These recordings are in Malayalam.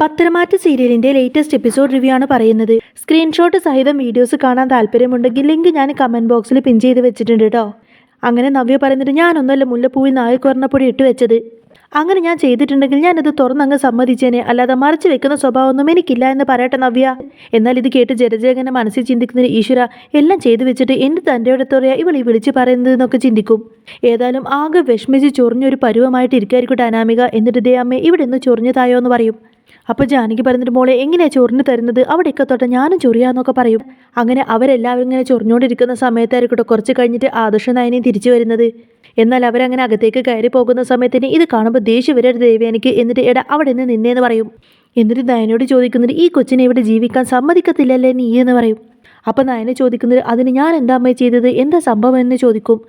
പത്തരമാറ്റ് സീരിയലിന്റെ ലേറ്റസ്റ്റ് എപ്പിസോഡ് റിവ്യൂ ആണ് പറയുന്നത്. സ്ക്രീൻഷോട്ട് സഹിതം വീഡിയോസ് കാണാൻ താല്പര്യമുണ്ടെങ്കിൽ ലിങ്ക് ഞാൻ കമന്റ് ബോക്സിൽ പിൻ ചെയ്ത് വെച്ചിട്ടുണ്ട് കേട്ടോ അങ്ങനെ നവ്യ പറയുന്നിട്ട് ഞാനൊന്നുമല്ല മുല്ലപ്പൂവിൽ നായക്കുറണപ്പൊടി ഇട്ട് വെച്ചത്. അങ്ങനെ ഞാൻ ചെയ്തിട്ടുണ്ടെങ്കിൽ ഞാനത് തുറന്നങ്ങ് സമ്മതിച്ചേനെ. അല്ലാതെ മറച്ചു വെക്കുന്ന സ്വഭാവമൊന്നും എനിക്കില്ല എന്ന് പറയട്ടെ നവ്യ. എന്നാൽ ഇത് കേട്ട് ജലജയങ്ങനെ മനസ്സിൽ ചിന്തിക്കുന്ന ഈശ്വര എല്ലാം ചെയ്തു വെച്ചിട്ട് എന്ത് തന്റെ അടുത്തോറിയ ഇവൾ ഈ വിളിച്ച് പറയുന്നതെന്നൊക്കെ ചിന്തിക്കും. ഏതായാലും ആകെ വിഷമിച്ച് ചൊറിഞ്ഞൊരു പരുവമായിട്ട് ഇരിക്കായിരിക്കട്ടെ അനാമിക എന്നിട്ട് ദേ അമ്മേ ഇവിടെ നിന്ന് ചൊറിഞ്ഞതായോ എന്ന് പറയും. അപ്പോൾ ജാനകി പറഞ്ഞിട്ട് മോളെ എങ്ങനെയാ ചൊറിഞ്ഞു തരുന്നത്? അവിടെയൊക്കെ തൊട്ട് ഞാനും ചൊറിയാന്നൊക്കെ പറയും. അങ്ങനെ അവരെല്ലാവരും ഇങ്ങനെ ചൊറിഞ്ഞുകൊണ്ടിരിക്കുന്ന സമയത്തായിരിക്കട്ടെ കുറച്ച് കഴിഞ്ഞിട്ട് ആദർശ നയനെയും തിരിച്ചു വരുന്നത്. എന്നാൽ അവരങ്ങനെ അകത്തേക്ക് കയറി പോകുന്ന സമയത്തിന് ഇത് കാണുമ്പോൾ ദേഷ്യം വരരുത് ദേവ്യാനിക്ക് എന്നിട്ട് എടാ അവിടെ നിന്ന് നിന്നേന്ന് പറയും. എന്നിട്ട് നയനോട് ചോദിക്കുന്നത് ഈ കൊച്ചിനെ ഇവിടെ ജീവിക്കാൻ സമ്മതിക്കത്തില്ലല്ലേ നീ എന്ന് പറയും. അപ്പം നയനെ ചോദിക്കുന്നത് അതിന് ഞാൻ എന്താ അമ്മയെ ചെയ്തത്? എന്താ സംഭവം? എന്ന് ചോദിക്കും.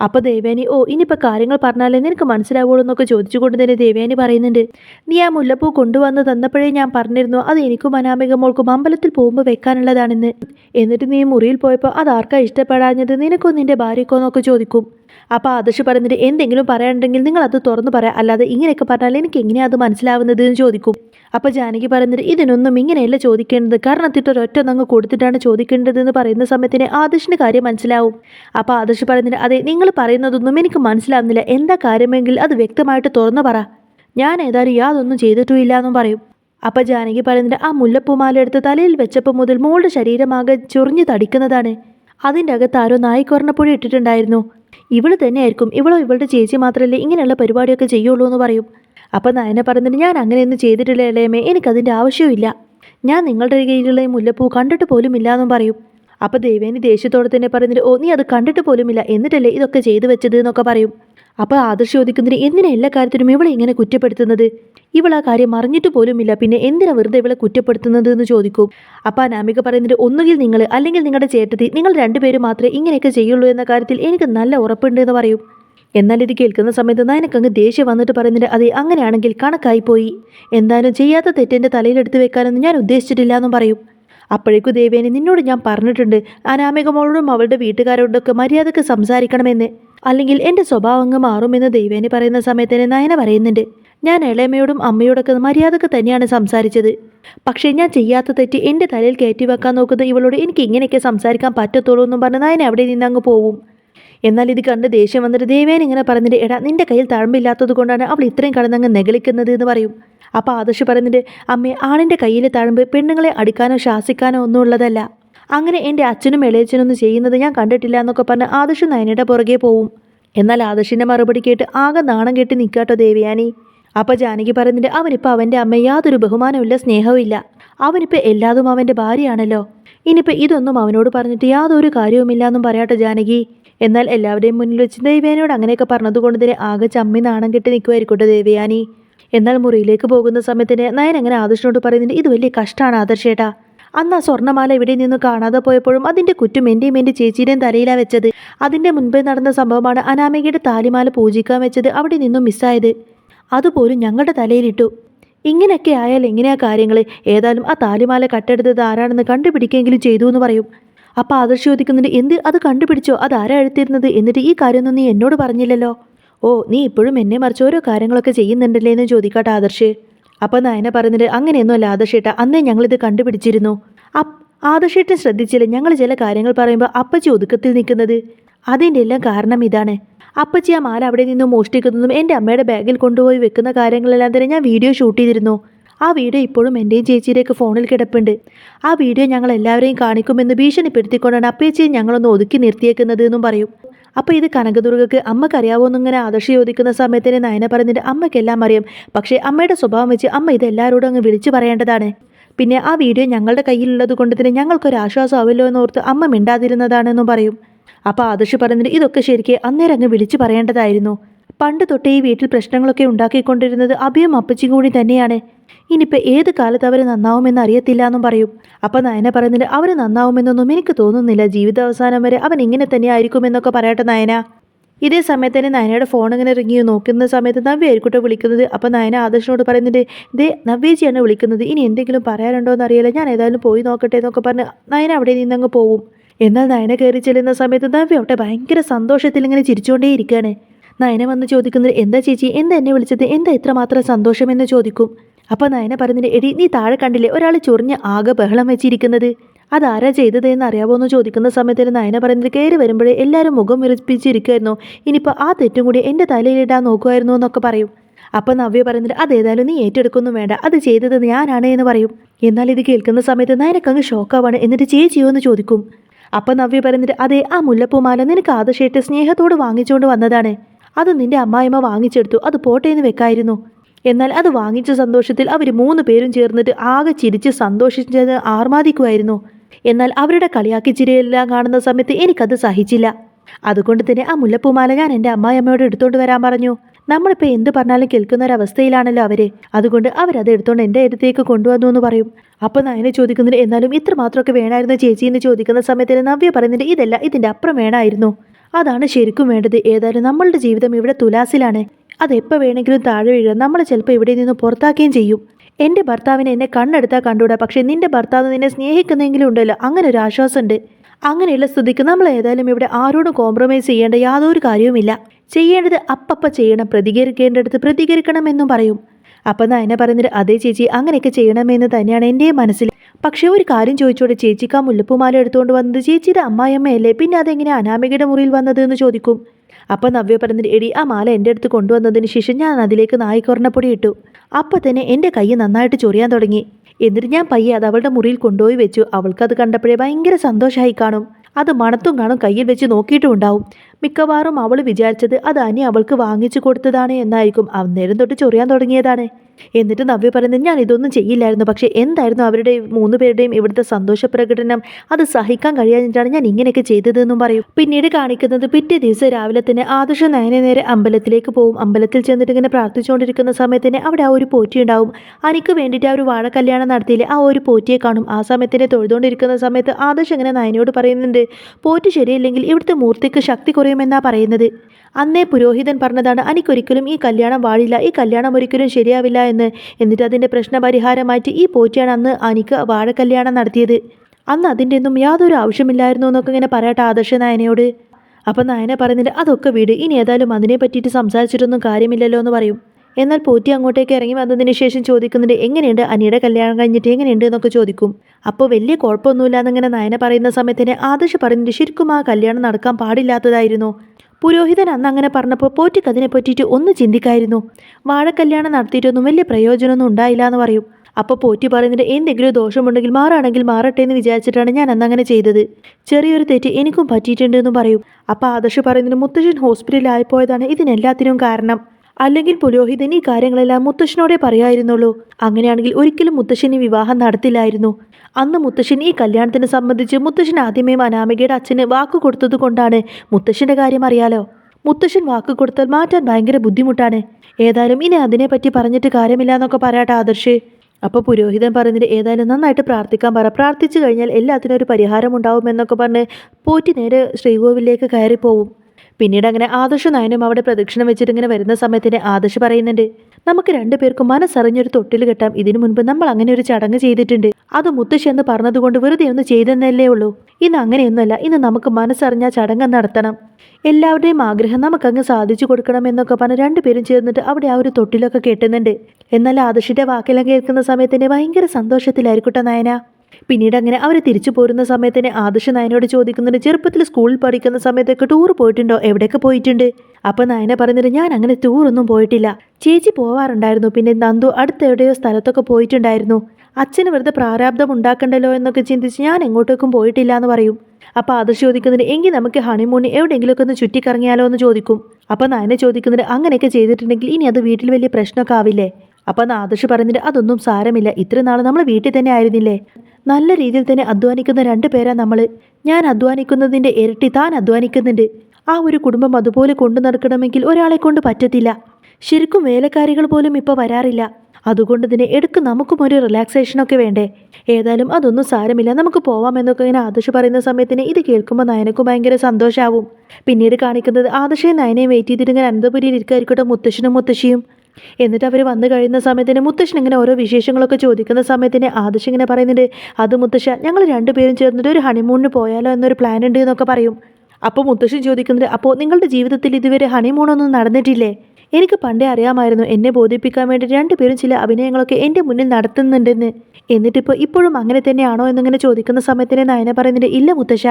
അപ്പോൾ ദേവേനി ഓ ഇനിയിപ്പോൾ കാര്യങ്ങൾ പറഞ്ഞാലേ നിനക്ക് മനസ്സിലാവുള്ളൂ എന്നൊക്കെ ചോദിച്ചുകൊണ്ട് തന്നെ ദേവേനി പറയുന്നുണ്ട്. നീ ആ മുല്ലപ്പൂ കൊണ്ടുവന്ന് തന്നപ്പോഴേ ഞാൻ പറഞ്ഞിരുന്നു അത് എനിക്കും അനാമിക മോൾക്കും അമ്പലത്തിൽ പോകുമ്പോൾ വെക്കാനുള്ളതാണെന്ന്. എന്നിട്ട് നീ മുറിയിൽ പോയപ്പോൾ അത് ആർക്കാ ഇഷ്ടപ്പെടാഞ്ഞത്? നിനക്കോ നിന്റെ ഭാര്യക്കോ എന്നൊക്കെ ചോദിക്കും. അപ്പോൾ ആദർശ് പറയുന്നത് എന്തെങ്കിലും പറയാനുണ്ടെങ്കിൽ നിങ്ങൾ അത് തുറന്നു പറയാം. അല്ലാതെ ഇങ്ങനെയൊക്കെ പറഞ്ഞാൽ എനിക്ക് എങ്ങനെയാ അത് മനസ്സിലാവുന്നത് എന്ന് ചോദിക്കും. അപ്പോൾ ജാനകി പറയുന്നത് ഇതിനൊന്നും ഇങ്ങനെയല്ല ചോദിക്കേണ്ടത്. കാരണത്തിട്ട് ഒരൊറ്റ നങ്ങ് കൊടുത്തിട്ടാണ് ചോദിക്കേണ്ടതെന്ന് പറയുന്ന സമയത്തിന് ആദർശിന് കാര്യം മനസ്സിലാവും. അപ്പോൾ ആദർശ് പറയുന്നത് അതെ നിങ്ങൾ പറയുന്നതൊന്നും എനിക്ക് മനസ്സിലാവുന്നില്ല. എന്താ കാര്യമെങ്കിൽ അത് വ്യക്തമായിട്ട് തുറന്നു പറ. ഞാൻ ഏതായാലും യാതൊന്നും ചെയ്തിട്ടുമില്ല എന്നും പറയും. അപ്പോൾ ജാനകി പറയുന്നത് ആ മുല്ലപ്പൂമാല എടുത്ത് തലയിൽ വെച്ചപ്പോൾ മുതൽ മോളുടെ ശരീരമാകെ ചൊറിഞ്ഞു തടിക്കുന്നതാണ്. അതിന്റെ അകത്ത് ആരോ നായിക്കൊറണപ്പൊടി ഇട്ടിട്ടുണ്ടായിരുന്നു. ഇവൾ തന്നെയായിരിക്കും. ഇവളോ ഇവളുടെ ചേച്ചി മാത്രമല്ലേ ഇങ്ങനെയുള്ള പരിപാടിയൊക്കെ ചെയ്യുള്ളൂ എന്ന് പറയും. അപ്പം നയന പറഞ്ഞിട്ട് ഞാൻ അങ്ങനെയൊന്നും ചെയ്തിട്ടില്ല ഇളയമേ എനിക്കതിന്റെ ആവശ്യമില്ല ഞാൻ നിങ്ങളുടെ കയ്യിലുള്ള ഈ മുല്ലപ്പൂ കണ്ടിട്ട് പോലും ഇല്ല എന്നും പറയും. അപ്പോൾ ദേവേനി ദേഷ്യത്തോടെ തന്നെ പറഞ്ഞിട്ട് ഓ നീ അത് കണ്ടിട്ട് പോലുമില്ല എന്നിട്ടല്ലേ ഇതൊക്കെ ചെയ്തു വെച്ചത് എന്നൊക്കെ പറയും. അപ്പോൾ ആദർശ് ചോദിക്കുന്നതിന് എന്തിനാ എല്ലാ കാര്യത്തിനും ഇവളെ ഇങ്ങനെ കുറ്റപ്പെടുത്തുന്നത്? ഇവൾ ആ കാര്യം അറിഞ്ഞിട്ട് പോലുമില്ല. പിന്നെ എന്തിനാ വെറുതെ ഇവളെ കുറ്റപ്പെടുത്തുന്നത് എന്ന് ചോദിക്കും. അപ്പോൾ അനാമിക പറയുന്നത് ഒന്നുകിൽ നിങ്ങൾ അല്ലെങ്കിൽ നിങ്ങളുടെ ചേട്ടത്തി നിങ്ങൾ രണ്ടുപേരും മാത്രമേ ഇങ്ങനെയൊക്കെ ചെയ്യുള്ളൂ എന്ന കാര്യത്തിൽ എനിക്ക് നല്ല ഉറപ്പുണ്ട് എന്ന് പറയും. എന്നാൽ ഇത് കേൾക്കുന്ന സമയത്ത് നയനക്കങ്ങ് ദേഷ്യം വന്നിട്ട് പറയുന്നുണ്ട് അതെ അങ്ങനെയാണെങ്കിൽ കണക്കായി പോയി. എന്തായാലും ചെയ്യാത്ത തെറ്റെന്റെ തലയിലെടുത്ത് വെക്കാനൊന്നും ഞാൻ ഉദ്ദേശിച്ചിട്ടില്ല എന്നും പറയും. അപ്പോഴേക്കും ദേവേനെ നിന്നോട് ഞാൻ പറഞ്ഞിട്ടുണ്ട് അനാമിക മോളോടും അവളുടെ വീട്ടുകാരോടൊക്കെ മര്യാദയ്ക്ക് സംസാരിക്കണമെന്ന്. അല്ലെങ്കിൽ എന്റെ സ്വഭാവം അങ്ങ് മാറുമെന്ന് ദൈവേനി പറയുന്ന സമയത്തിന് നയന പറയുന്നുണ്ട്. ഞാൻ ഇളയമ്മയോടും അമ്മയോടൊക്കെ മര്യാദയ്ക്ക് തന്നെയാണ് സംസാരിച്ചത്. പക്ഷേ ഞാൻ ചെയ്യാത്ത തെറ്റ് എന്റെ തലയിൽ കയറ്റി വെക്കാൻ നോക്കുന്ന ഇവളോട് എനിക്ക് ഇങ്ങനെയൊക്കെ സംസാരിക്കാൻ പറ്റത്തുള്ളൂ എന്നും പറഞ്ഞ് നയന അവിടെ നിന്ന് അങ്ങ് പോവും. എന്നാൽ ഇത് കണ്ട് ദേഷ്യം വന്നിട്ട് ദേവേൻ ഇങ്ങനെ പറഞ്ഞിട്ട് എടാ നിന്റെ കയ്യിൽ തഴമ്പില്ലാത്തത് കൊണ്ടാണ് അവൾ ഇത്രയും കടന്നങ്ങ് നെഗളിക്കുന്നത് എന്ന് പറയും. അപ്പോൾ ആദർശ് പറയുന്നുണ്ട് അമ്മേ ആണിന്റെ കയ്യിലെ തഴമ്പ് പെണ്ണുങ്ങളെ അടുക്കാനോ ശാസിക്കാനോ ഒന്നും ഉള്ളതല്ല. അങ്ങനെ എന്റെ അച്ഛനും ഇളയച്ചനൊന്നും ചെയ്യുന്നത് ഞാൻ കണ്ടിട്ടില്ല എന്നൊക്കെ പറഞ്ഞ് ആദർശ് നയനയുടെ പുറകെ പോവും. എന്നാൽ ആദർശിന്റെ മറുപടി കേട്ട് ആകെ നാണം കെട്ടി നിൽക്കാട്ടോ ദേവയാനി. അപ്പോൾ ജാനകി പറയുന്നുണ്ട് അവനിപ്പോൾ അവന്റെ അമ്മ യാതൊരു ബഹുമാനമില്ല സ്നേഹവും ഇല്ല. അവനിപ്പോൾ എല്ലാതും അവന്റെ ഭാര്യയാണല്ലോ. ഇനിയിപ്പോൾ ഇതൊന്നും അവനോട് പറഞ്ഞിട്ട് യാതൊരു കാര്യവുമില്ല എന്നും പറയാട്ടോ ജാനകി. എന്നാൽ എല്ലാവരുടെയും മുന്നിൽ വെച്ച് ദേവയാനിയോട് അങ്ങനെയൊക്കെ പറഞ്ഞതുകൊണ്ട് തന്നെ ആകെ ചമ്മി നാണം കെട്ടി നിൽക്കുമായിരിക്കട്ടെ ദേവയാനി. എന്നാൽ മുറിയിലേക്ക് പോകുന്ന സമയത്തിന് നയൻ അങ്ങനെ ആദർശനോട് പറയുന്നുണ്ട് ഇത് വലിയ കഷ്ടമാണ് ആദർശേട്ടാ. അന്ന് ആ സ്വർണമാല ഇവിടെ നിന്ന് കാണാതെ പോയപ്പോഴും അതിന്റെ കുറ്റം എന്റെയും എന്റെ ചേച്ചിയുടെയും തലയിലാണ് വെച്ചത്. അതിന്റെ മുൻപേ നടന്ന സംഭവമാണ് അനാമികയുടെ താലിമാല പൂജിക്കാൻ വെച്ചത് അവിടെ നിന്നും മിസ്സായത്. അതുപോലും ഞങ്ങളുടെ തലയിലിട്ടു. ഇങ്ങനെയൊക്കെ ആയാൽ എങ്ങനെയാ കാര്യങ്ങൾ ഏതായാലും ആ താലിമാല കട്ടെടുത്തത് ആരാണെന്ന് കണ്ടുപിടിക്കുകയെങ്കിലും ചെയ്തു എന്ന് പറയും. അപ്പോൾ ആദർശ് ചോദിക്കുന്നുണ്ട് എന്ത് അത് കണ്ടുപിടിച്ചോ? അത് ആരാ എഴുത്തിരുന്നത്? എന്നിട്ട് ഈ കാര്യമൊന്നും നീ എന്നോട് പറഞ്ഞില്ലല്ലോ? ഓ നീ ഇപ്പോഴും എന്നെ മറിച്ച് ഓരോ കാര്യങ്ങളൊക്കെ ചെയ്യുന്നുണ്ടല്ലേ എന്ന് ചോദിക്കാട്ടെ ആദർശ്. അപ്പോൾ നയന പറയുന്നത് അങ്ങനെയൊന്നുമല്ല ആദർശേട്ട അന്നേ ഞങ്ങളിത് കണ്ടുപിടിച്ചിരുന്നു. അപ്പ് ആദർശേട്ടൻ ശ്രദ്ധിച്ചില്ല ഞങ്ങൾ ചില കാര്യങ്ങൾ പറയുമ്പോൾ അപ്പച്ചി ഒതുക്കത്തിൽ നിൽക്കുന്നത്. അതിന്റെ എല്ലാം കാരണം ഇതാണ്. അപ്പച്ചി ആ മാല അവിടെ നിന്നും മോഷ്ടിക്കുന്നതും എന്റെ അമ്മയുടെ ബാഗിൽ കൊണ്ടുപോയി വെക്കുന്ന കാര്യങ്ങളെല്ലാം തന്നെ ഞാൻ വീഡിയോ ഷൂട്ട് ചെയ്തിരുന്നു. ആ വീഡിയോ ഇപ്പോഴും എന്റെയും ചേച്ചിയുടെയൊക്കെ ഫോണിൽ കിടപ്പുണ്ട്. ആ വീഡിയോ ഞങ്ങൾ എല്ലാവരെയും കാണിക്കുമെന്ന് ഭീഷണിപ്പെടുത്തിക്കൊണ്ടാണ് അപ്പേച്ചിയെ ഞങ്ങളൊന്ന് ഒതുക്കി നിർത്തിയേക്കുന്നത് എന്നും പറയും. അപ്പോൾ ഇത് കനകദുർഗക്ക് അമ്മക്കറിയാവോ എന്നിങ്ങനെ ആദർശ് ചോദിക്കുന്ന സമയത്തിന് നയന പറഞ്ഞിട്ട് അമ്മയ്ക്കെല്ലാം അറിയാം. പക്ഷേ അമ്മയുടെ സ്വഭാവം വെച്ച് അമ്മ ഇത് എല്ലാവരോടും അങ്ങ് വിളിച്ചു പറയേണ്ടതാണ്. പിന്നെ ആ വീഡിയോ ഞങ്ങളുടെ കയ്യിലുള്ളത് കൊണ്ട് തന്നെ എന്ന് എന്നോർത്ത് അമ്മ മിണ്ടാതിരുന്നതാണെന്നും പറയും. അപ്പോൾ ആദർശ് പറഞ്ഞിട്ട് ഇതൊക്കെ ശരിക്ക് അന്നേരം അങ്ങ് വിളിച്ചു പറയേണ്ടതായിരുന്നു. പണ്ട് തൊട്ടേ ഈ വീട്ടിൽ പ്രശ്നങ്ങളൊക്കെ ഉണ്ടാക്കിക്കൊണ്ടിരുന്നത് അഭിയും അപ്പച്ചിയും കൂടി തന്നെയാണ്. ഇനിയിപ്പോൾ ഏത് കാലത്ത് അവർ നന്നാവുമെന്ന് അറിയത്തില്ല എന്നും പറയും. അപ്പം നയന പറയുന്നില്ല അവർ നന്നാവുമെന്നൊന്നും എനിക്ക് തോന്നുന്നില്ല. ജീവിതാവസാനം വരെ അവൻ ഇങ്ങനെ തന്നെ ആയിരിക്കുമെന്നൊക്കെ പറയട്ടെ നയന. ഇതേ സമയത്ത് തന്നെ നയനയുടെ ഫോൺ ഇങ്ങനെ ഇറങ്ങി നോക്കുന്ന സമയത്ത് നവ്യ ആയിരിക്കട്ടെ വിളിക്കുന്നത്. അപ്പം നയന ആദർശനോട് പറയുന്നുണ്ട് ദേ നവ്യേജിയാണ് വിളിക്കുന്നത്. ഇനി എന്തെങ്കിലും പറയാനുണ്ടോ എന്ന് അറിയില്ല. ഞാൻ ഏതായാലും പോയി നോക്കട്ടെ എന്നൊക്കെ പറഞ്ഞ് നയന അവിടെ നിന്നങ്ങ് പോവും. എന്നാൽ നയന കയറി ചെല്ലുന്ന സമയത്ത് നവ്യ അവിടെ ഭയങ്കര സന്തോഷത്തിൽ ഇങ്ങനെ ചിരിച്ചുകൊണ്ടേ ഇരിക്കുകയാണ് നയന വന്ന് ചോദിക്കുന്നത് എന്താ ചേച്ചി? എന്താ എന്നെ വിളിച്ചത്? എന്താ ഇത്രമാത്രം സന്തോഷമെന്ന് ചോദിക്കും? അപ്പോൾ നയന പറഞ്ഞിട്ട് എടി നീ താഴെ കണ്ടില്ലേ? ഒരാൾ ചൊറിഞ്ഞ് ആകെ ബഹളം വെച്ചിരിക്കുന്നത്. അതാരാ ചെയ്തതെന്ന് അറിയാമോ എന്ന് ചോദിക്കുന്ന സമയത്ത് നയന പറയുന്നത് കയറി വരുമ്പോഴേ എല്ലാവരും മുഖം വിറപ്പിച്ചിരിക്കുമായിരുന്നു ഇനിയിപ്പോൾ ആ തെറ്റും കൂടി എന്റെ തലയിലിടാൻ നോക്കുമായിരുന്നു എന്നൊക്കെ പറയും. അപ്പം നവ്യ പറയുന്നത് അതേതായാലും നീ ഏറ്റെടുക്കൊന്നും വേണ്ട. അത് ചെയ്തത് ഞാനാണ് എന്ന് പറയും. എന്നാൽ ഇത് കേൾക്കുന്ന സമയത്ത് നയനക്കങ്ങ് ഷോക്കാവാണ്. എന്നിട്ട് ചേച്ചിയോ എന്ന് ചോദിക്കും. അപ്പം നവ്യ പറയുന്നത് അതെ ആ മുല്ലപ്പൂമാല നിനക്ക് ആദർശയിട്ട് സ്നേഹത്തോട് വാങ്ങിച്ചുകൊണ്ട് വന്നതാണ്. അത് നിന്റെ അമ്മായിമ്മ വാങ്ങിച്ചെടുത്തു. അത് പോട്ടേന്ന് വെക്കായിരുന്നു. എന്നാൽ അത് വാങ്ങിച്ച സന്തോഷത്തിൽ അവർ മൂന്ന് പേരും ചേർന്നിട്ട് ആകെ ചിരിച്ച് സന്തോഷിച്ചത് ആർമാദിക്കുമായിരുന്നു. എന്നാൽ അവരുടെ കളിയാക്കി ചിരിയെല്ലാം കാണുന്ന സമയത്ത് എനിക്കത് സഹിച്ചില്ല. അതുകൊണ്ട് തന്നെ ആ മുല്ലപ്പൂമാല ഞാൻ എന്റെ അമ്മായിയമ്മയോട് എടുത്തോണ്ട് വരാൻ പറഞ്ഞു. നമ്മളിപ്പോൾ എന്ത് പറഞ്ഞാലും കേൾക്കുന്ന ഒരവസ്ഥയിലാണല്ലോ അവർ അതുകൊണ്ട് അവരത് എടുത്തോണ്ട് എന്റെ അടുത്തേക്ക് കൊണ്ടുവന്നു എന്ന് പറയും. അപ്പോൾ നയനെ ചോദിക്കുന്നുണ്ട് എന്നാലും ഇത്ര മാത്രമൊക്കെ വേണമായിരുന്നു ചേച്ചി എന്ന് ചോദിക്കുന്ന സമയത്ത് നവ്യ പറയുന്നത് ഇതല്ല ഇതിന്റെ അപ്പുറം വേണമായിരുന്നു അതാണ് ശരിക്കും വേണ്ടത്. ഏതായാലും നമ്മളുടെ ജീവിതം ഇവിടെ തുലാസിലാണ്. അതെപ്പോൾ വേണമെങ്കിലും താഴെ വീഴുക? നമ്മൾ ചിലപ്പോൾ ഇവിടെ നിന്ന് പുറത്താക്കുകയും ചെയ്യും. എന്റെ ഭർത്താവിനെ എന്നെ കണ്ണെടുത്താൽ കണ്ടുകൂടാ? പക്ഷേ നിന്റെ ഭർത്താവ് നിന്നെ സ്നേഹിക്കുന്നെങ്കിലും ഉണ്ടല്ലോ. അങ്ങനെ ഒരു ആശ്വാസമുണ്ട്. അങ്ങനെയുള്ള സ്ഥിതിക്ക് നമ്മൾ ഏതായാലും ഇവിടെ ആരോടും കോംപ്രമൈസ് ചെയ്യേണ്ട യാതൊരു കാര്യവുമില്ല. ചെയ്യേണ്ടത് അപ്പപ്പ ചെയ്യണം. പ്രതികരിക്കേണ്ടടുത്ത് പ്രതികരിക്കണമെന്നും പറയും. അപ്പം നയന പറയുന്നത് അതേ ചേച്ചി അങ്ങനെയൊക്കെ ചെയ്യണമെന്ന് തന്നെയാണ് എന്റെയും മനസ്സിൽ. പക്ഷേ ഒരു കാര്യം ചോദിച്ചോടെ. ചേച്ചിക്ക് ആ മുല്ലപ്പൂമാല എടുത്തുകൊണ്ട് വന്നത് ചേച്ചിയുടെ അമ്മായിയമ്മയല്ലേ? പിന്നെ അതെങ്ങനെ അനാമികയുടെ മുറിയിൽ വന്നത് എന്ന് ചോദിക്കും. അപ്പം നവ്യ പറഞ്ഞിട്ട് എടി ആ മാല എന്റെ അടുത്ത് കൊണ്ടുവന്നതിന് ശേഷം ഞാൻ അതിലേക്ക് നായിക്കൊറണപ്പൊടി ഇട്ടു. അപ്പോൾ തന്നെ എന്റെ കൈ നന്നായിട്ട് ചൊറിയാൻ തുടങ്ങി. എന്നിട്ട് ഞാൻ പയ്യെ അത് അവളുടെ മുറിയിൽ കൊണ്ടുപോയി വെച്ചു. അവൾക്കത് കണ്ടപ്പോഴേ ഭയങ്കര സന്തോഷമായി കാണും. അത് മണത്തും കാണും കയ്യിൽ വെച്ച് നോക്കിയിട്ടും ഉണ്ടാവും. മിക്കവാറും അവൾ വിചാരിച്ചത് അത് അനി അവൾക്ക് വാങ്ങിച്ചു കൊടുത്തതാണ് എന്നായിരിക്കും. അന്നേരം തൊട്ട് ചൊറിയാൻ തുടങ്ങിയതാണ്. എന്നിട്ട് നവ്യ പറയുന്നത് ഞാൻ ഇതൊന്നും ചെയ്യില്ലായിരുന്നു. പക്ഷേ എന്തായിരുന്നു അവരുടെ മൂന്ന് പേരുടെയും ഇവിടുത്തെ സന്തോഷ പ്രകടനം? അത് സഹിക്കാൻ കഴിയാഞ്ഞിട്ടാണ് ഞാൻ ഇങ്ങനെയൊക്കെ ചെയ്തതെന്നും പറയും. പിന്നീട് കാണിക്കുന്നത് പിറ്റേ ദിവസം രാവിലെ തന്നെ ആദർശ നയനെ നേരെ അമ്പലത്തിലേക്ക് പോകും അമ്പലത്തിൽ ചെന്നിട്ട് ഇങ്ങനെ പ്രാർത്ഥിച്ചുകൊണ്ടിരിക്കുന്ന സമയത്ത് തന്നെ അവിടെ ആ ഒരു പോറ്റി ഉണ്ടാവും. അനിക്ക് വേണ്ടിയിട്ട് ആ ഒരു വാഴ കല്യാണം നടത്തിയില്ലേ? ആ ഒരു പോറ്റിയെ കാണും. ആ സമയത്തിനെ തൊഴുതുകൊണ്ടിരിക്കുന്ന സമയത്ത് ആദർശ് ഇങ്ങനെ നയനോട് പറയുന്നുണ്ട് പോറ്റി ശരിയല്ലെങ്കിൽ ഇവിടുത്തെ മൂർത്തിക്ക് ശക്തി കുറയുമെന്നാണ് പറയുന്നത്. അന്നേ പുരോഹിതൻ പറഞ്ഞതാണ് അനിക്കൊരിക്കലും ഈ കല്യാണം വാഴില്ല. ഈ കല്യാണം ഒരിക്കലും ശരിയാവില്ല എന്ന്. എന്നിട്ട് അതിന്റെ പ്രശ്നപരിഹാരമായിട്ട് ഈ പോറ്റിയാണ് അന്ന് അനിക്ക് വാഴക്കല്യാണം നടത്തിയത്. അന്ന് അതിന്റെ ഒന്നും യാതൊരു ആവശ്യമില്ലായിരുന്നു എന്നൊക്കെ ഇങ്ങനെ പറയട്ടെ ആദർശ നായനയോട്. അപ്പം നായന പറയുന്നില്ല അതൊക്കെ വീട്. ഇനി ഏതായാലും അതിനെ പറ്റിയിട്ട് സംസാരിച്ചിട്ടൊന്നും കാര്യമില്ലല്ലോ എന്ന് പറയും. എന്നാൽ പോറ്റി അങ്ങോട്ടേക്ക് ഇറങ്ങി വന്നതിന് ശേഷം ചോദിക്കുന്നുണ്ട് എങ്ങനെയുണ്ട്? അനിയുടെ കല്യാണം കഴിഞ്ഞിട്ട് എങ്ങനെയുണ്ട്? എന്നൊക്കെ ചോദിക്കും. അപ്പോൾ വലിയ കുഴപ്പമൊന്നുമില്ല എന്നിങ്ങനെ നയന പറയുന്ന സമയത്തിന് ആദർശ് പറയുന്നുണ്ട് ശരിക്കും ആ കല്യാണം നടക്കാൻ പാടില്ലാത്തതായിരുന്നു. പുരോഹിതൻ അന്ന് അങ്ങനെ പറഞ്ഞപ്പോൾ പോറ്റിക്ക് അതിനെ പറ്റിയിട്ട് ഒന്ന് ചിന്തിക്കായിരുന്നു. വാഴക്കല്യാണം നടത്തിയിട്ടൊന്നും വലിയ പ്രയോജനമൊന്നും ഉണ്ടായില്ല എന്ന് പറയും. അപ്പോൾ പോറ്റി പറയുന്നത് എന്തെങ്കിലും ദോഷമുണ്ടെങ്കിൽ മാറാണെങ്കിൽ മാറട്ടെ എന്ന് വിചാരിച്ചിട്ടാണ് ഞാൻ അന്ന് അങ്ങനെ ചെയ്തത്. ചെറിയൊരു തെറ്റ് എനിക്കും പറ്റിയിട്ടുണ്ട് എന്ന് പറയും. അപ്പോൾ ആദർശ് പറയുന്നത് മുത്തശ്ശൻ ഹോസ്പിറ്റലിൽ ആയിപ്പോയതാണ് ഇതിനെല്ലാത്തിനും കാരണം. അല്ലെങ്കിൽ പുരോഹിതൻ ഈ കാര്യങ്ങളെല്ലാം മുത്തശ്ശനോടെ പറയായിരുന്നുള്ളൂ. അങ്ങനെയാണെങ്കിൽ ഒരിക്കലും മുത്തശ്ശൻ ഈ വിവാഹം നടത്തില്ലായിരുന്നു. അന്ന് മുത്തശ്ശൻ ഈ കല്യാണത്തിനെ സംബന്ധിച്ച് മുത്തശ്ശൻ ആദ്യമേ അനാമികയുടെ അച്ഛന് വാക്ക് കൊടുത്തത് കൊണ്ടാണ് മുത്തശ്ശന്റെ കാര്യം അറിയാലോ? മുത്തശ്ശൻ വാക്ക് കൊടുത്താൽ മാറ്റാൻ ഭയങ്കര ബുദ്ധിമുട്ടാണ്. ഏതായാലും ഇനി അതിനെപ്പറ്റി പറഞ്ഞിട്ട് കാര്യമില്ല എന്നൊക്കെ പറയാട്ടെ ആദർശ്. അപ്പോൾ പുരോഹിതൻ പറയുന്നത് ഏതായാലും നന്നായിട്ട് പ്രാർത്ഥിക്കാൻ പറ. പ്രാർത്ഥിച്ചു കഴിഞ്ഞാൽ എല്ലാത്തിനും ഒരു പരിഹാരം ഉണ്ടാവും എന്നൊക്കെ പറഞ്ഞ് പോറ്റി നേരെ ശ്രീകോവിലേക്ക് കയറിപ്പോവും. പിന്നീട് അങ്ങനെ ആദർശ നയനും അവിടെ പ്രദക്ഷിണം വെച്ചിട്ട് ഇങ്ങനെ വരുന്ന സമയത്തിന് ആദർശ് പറയുന്നുണ്ട് നമുക്ക് രണ്ടുപേർക്കും മനസ്സറിഞ്ഞൊരു തൊട്ടിൽ കെട്ടാം. ഇതിനു മുൻപ് നമ്മൾ അങ്ങനെ ഒരു ചടങ്ങ് ചെയ്തിട്ടുണ്ട്. അത് മുത്തശ്ശി എന്ന് പറഞ്ഞതുകൊണ്ട് വെറുതെ ഒന്ന് ചെയ്തെന്നല്ലേ ഉള്ളൂ. ഇന്ന് അങ്ങനെയൊന്നുമല്ല. ഇന്ന് നമുക്ക് മനസ്സറിഞ്ഞ ചടങ്ങ് നടത്തണം. എല്ലാവരുടെയും ആഗ്രഹം നമുക്കങ്ങ് സാധിച്ചു കൊടുക്കണം എന്നൊക്കെ പറഞ്ഞ് രണ്ടുപേരും ചേർന്നിട്ട് അവിടെ ആ ഒരു തൊട്ടിലൊക്കെ കെട്ടുന്നുണ്ട്. എന്നാൽ ആദർശിന്റെ വാക്കെല്ലാം കേൾക്കുന്ന സമയത്തിന് ഭയങ്കര സന്തോഷത്തിലായിരിക്കട്ടെ നയന. പിന്നീട് അങ്ങനെ അവർ തിരിച്ചു പോരുന്ന സമയത്ത് തന്നെ ആദർശ നയനോട് ചോദിക്കുന്നുണ്ട് ചെറുപ്പത്തിൽ സ്കൂളിൽ പഠിക്കുന്ന സമയത്തൊക്കെ ടൂർ പോയിട്ടുണ്ടോ? എവിടെയൊക്കെ പോയിട്ടുണ്ട്? അപ്പം നയന പറഞ്ഞിട്ട് ഞാൻ അങ്ങനെ ടൂറൊന്നും പോയിട്ടില്ല. ചേച്ചി പോവാറുണ്ടായിരുന്നു പിന്നെ നന്ദു അടുത്ത എവിടെയോ സ്ഥലത്തൊക്കെ പോയിട്ടുണ്ടായിരുന്നു. അച്ഛന് വെറുതെ പ്രാരാബ്ദം ഉണ്ടാക്കണ്ടല്ലോ എന്നൊക്കെ ചിന്തിച്ച് ഞാൻ എങ്ങോട്ടേക്കും പോയിട്ടില്ല എന്ന് പറയും. അപ്പോൾ ആദർശ് ചോദിക്കുന്നതിന് എങ്കിൽ നമുക്ക് ഹണിമൂണി എവിടെയെങ്കിലുമൊക്കെ ഒന്ന് ചുറ്റിക്കറങ്ങിയാലോ എന്ന് ചോദിക്കും. അപ്പോൾ നയന ചോദിക്കുന്നത് അങ്ങനെയൊക്കെ ചെയ്തിട്ടുണ്ടെങ്കിൽ ഇനി അത് വീട്ടിൽ വലിയ പ്രശ്നമൊക്കെ ആവില്ലേ? അപ്പം ആദർശ് പറഞ്ഞിട്ട് അതൊന്നും സാരമില്ല. ഇത്ര നാൾ നമ്മൾ വീട്ടിൽ തന്നെ ആയിരുന്നില്ലേ? നല്ല രീതിയിൽ തന്നെ അധ്വാനിക്കുന്ന രണ്ട് പേരാ നമ്മൾ ഞാൻ അധ്വാനിക്കുന്നതിന്റെ ഇരട്ടി താൻ അധ്വാനിക്കുന്നുണ്ട്. ആ ഒരു കുടുംബം അതുപോലെ കൊണ്ടു നടക്കണമെങ്കിൽ ഒരാളെ കൊണ്ട് പറ്റത്തില്ല. ശരിക്കും വേലക്കാരികൾ പോലും ഇപ്പോൾ വരാറില്ല. അതുകൊണ്ട് തന്നെ എടുക്ക് നമുക്കും ഒരു റിലാക്സേഷനൊക്കെ വേണ്ടേ? ഏതായാലും അതൊന്നും സാരമില്ല. നമുക്ക് പോവാമെന്നൊക്കെ ഇങ്ങനെ ആദർശ് പറയുന്ന സമയത്തിന് ഇത് കേൾക്കുമ്പോൾ നയനക്കും ഭയങ്കര സന്തോഷമാവും പിന്നീട് കാണിക്കുന്നത് ആദർശയും നയനയും വെയിറ്റ് ചെയ്തിട്ട് ഇങ്ങനെ അനന്തപുരിയിൽ ഇരിക്കായിരിക്കട്ടെ മുത്തശ്ശനും മുത്തശ്ശിയും. എന്നിട്ട് അവർ വന്നു കഴിയുന്ന സമയത്തിന് മുത്തശ്ശൻ ഇങ്ങനെ ഓരോ വിശേഷങ്ങളൊക്കെ ചോദിക്കുന്ന സമയത്തിന് ആദർശ് ഇങ്ങനെ പറയുന്നുണ്ട് അത് മുത്തശ്ശ ഞങ്ങൾ രണ്ടുപേരും ചേർന്നിട്ട് ഒരു ഹണിമൂണിന് പോയാലോ എന്നൊരു പ്ലാൻ ഉണ്ട് എന്നൊക്കെ പറയും. അപ്പോൾ മുത്തശ്ശൻ ചോദിക്കുന്നുണ്ട് അപ്പോൾ നിങ്ങളുടെ ജീവിതത്തിൽ ഇതുവരെ ഹണിമൂണൊന്നും നടന്നിട്ടില്ലേ? എനിക്ക് പണ്ടേ അറിയാമായിരുന്നു എന്നെ ബോധിപ്പിക്കാൻ വേണ്ടി രണ്ടുപേരും ചില അഭിനയങ്ങളൊക്കെ എന്റെ മുന്നിൽ നടത്തുന്നുണ്ടെന്ന്. എന്നിട്ടിപ്പോൾ ഇപ്പോഴും അങ്ങനെ തന്നെയാണോ എന്നിങ്ങനെ ചോദിക്കുന്ന സമയത്തിന് നയന പറയുന്നുണ്ട് ഇല്ല മുത്തശ്ശ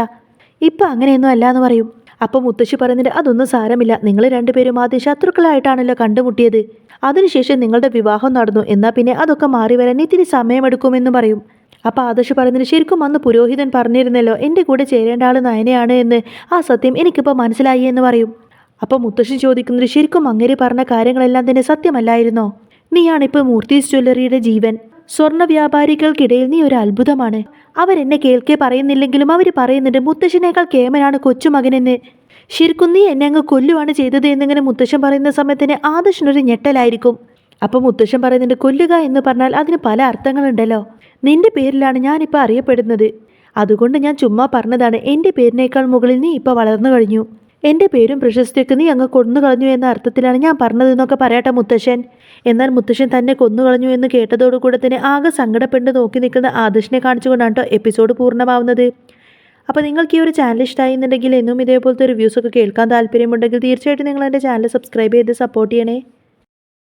ഇപ്പം അങ്ങനെയൊന്നും അല്ല എന്ന് പറയും. അപ്പോൾ മുത്തശ്ശി പറയുന്നുണ്ട് അതൊന്നും സാരമില്ല. നിങ്ങൾ രണ്ടുപേരും ആദ്യം ശത്രുക്കളായിട്ടാണല്ലോ കണ്ടുമുട്ടിയത്. അതിനുശേഷം നിങ്ങളുടെ വിവാഹം നടന്നു. എന്നാൽ പിന്നെ അതൊക്കെ മാറി വരാൻ ഇത്തിരി സമയമെടുക്കുമെന്ന് പറയും. അപ്പോൾ ആദർശ് പറയുന്നത് ശരിക്കും അന്ന് പുരോഹിതൻ പറഞ്ഞിരുന്നല്ലോ എന്റെ കൂടെ ചേരേണ്ട ആൾ നയനയാണ് എന്ന്. ആ സത്യം എനിക്കിപ്പോൾ മനസ്സിലായി എന്ന് പറയും. അപ്പോൾ മുത്തശ്ശി ചോദിക്കുന്നത് ശരിക്കും അങ്ങേരി പറഞ്ഞ കാര്യങ്ങളെല്ലാം തന്നെ സത്യമല്ലായിരുന്നോ? നീയാണിപ്പോൾ മൂർത്തീസ് ജ്വല്ലറിയുടെ ജീവൻ. സ്വർണ വ്യാപാരികൾക്കിടയിൽ നീ ഒരു അത്ഭുതമാണ്. അവരെന്നെ കേൾക്കെ പറയുന്നില്ലെങ്കിലും അവർ പറയുന്നുണ്ട് മുത്തശ്ശനേക്കാൾ കേമനാണ് കൊച്ചുമകനെന്ന് ശരിക്കും നീ എന്നെ അങ്ങ് കൊല്ലുവാണ് ചെയ്തത് എന്നിങ്ങനെ മുത്തശ്ശൻ പറയുന്ന സമയത്തിന് ആദർശനൊരു ഞെട്ടലായിരിക്കും. അപ്പോൾ മുത്തശ്ശൻ പറയുന്നുണ്ട് കൊല്ലുക എന്ന് പറഞ്ഞാൽ അതിന് പല അർത്ഥങ്ങളുണ്ടല്ലോ. നിന്റെ പേരിലാണ് ഞാനിപ്പോൾ അറിയപ്പെടുന്നത്. അതുകൊണ്ട് ഞാൻ ചുമ്മാ പറഞ്ഞതാണ് എന്റെ പേരിനേക്കാൾ മുകളിൽ നീ ഇപ്പോൾ വളർന്നു കഴിഞ്ഞു. എന്റെ പേരും പ്രശസ്തിയൊക്കെ നീ അങ്ങ് കൊന്നു കളഞ്ഞു എന്ന അർത്ഥത്തിലാണ് ഞാൻ പറഞ്ഞതെന്നൊക്കെ പറയട്ടെ മുത്തശ്ശൻ. എന്നാൽ മുത്തശ്ശൻ തന്നെ കൊന്നു കളഞ്ഞു എന്ന് കേട്ടതോടുകൂടെ തന്നെ ആകെ സങ്കടപ്പെട്ട് നോക്കി നിൽക്കുന്ന ആദർശിനെ കാണിച്ചുകൊണ്ടാണ് കേട്ടോ എപ്പിസോഡ് പൂർണമാവുന്നത്. അപ്പോൾ നിങ്ങൾക്ക് ഈ ഒരു ചാനൽ ഇഷ്ടമായി എന്നുണ്ടെങ്കിൽ എന്നും ഇതേപോലത്തെ റിവ്യൂസൊക്കെ കേൾക്കാൻ താല്പര്യമുണ്ടെങ്കിൽ തീർച്ചയായിട്ടും നിങ്ങൾ എന്റെ ചാനൽ സബ്സ്ക്രൈബ് ചെയ്ത് സപ്പോർട്ട് ചെയ്യണേ.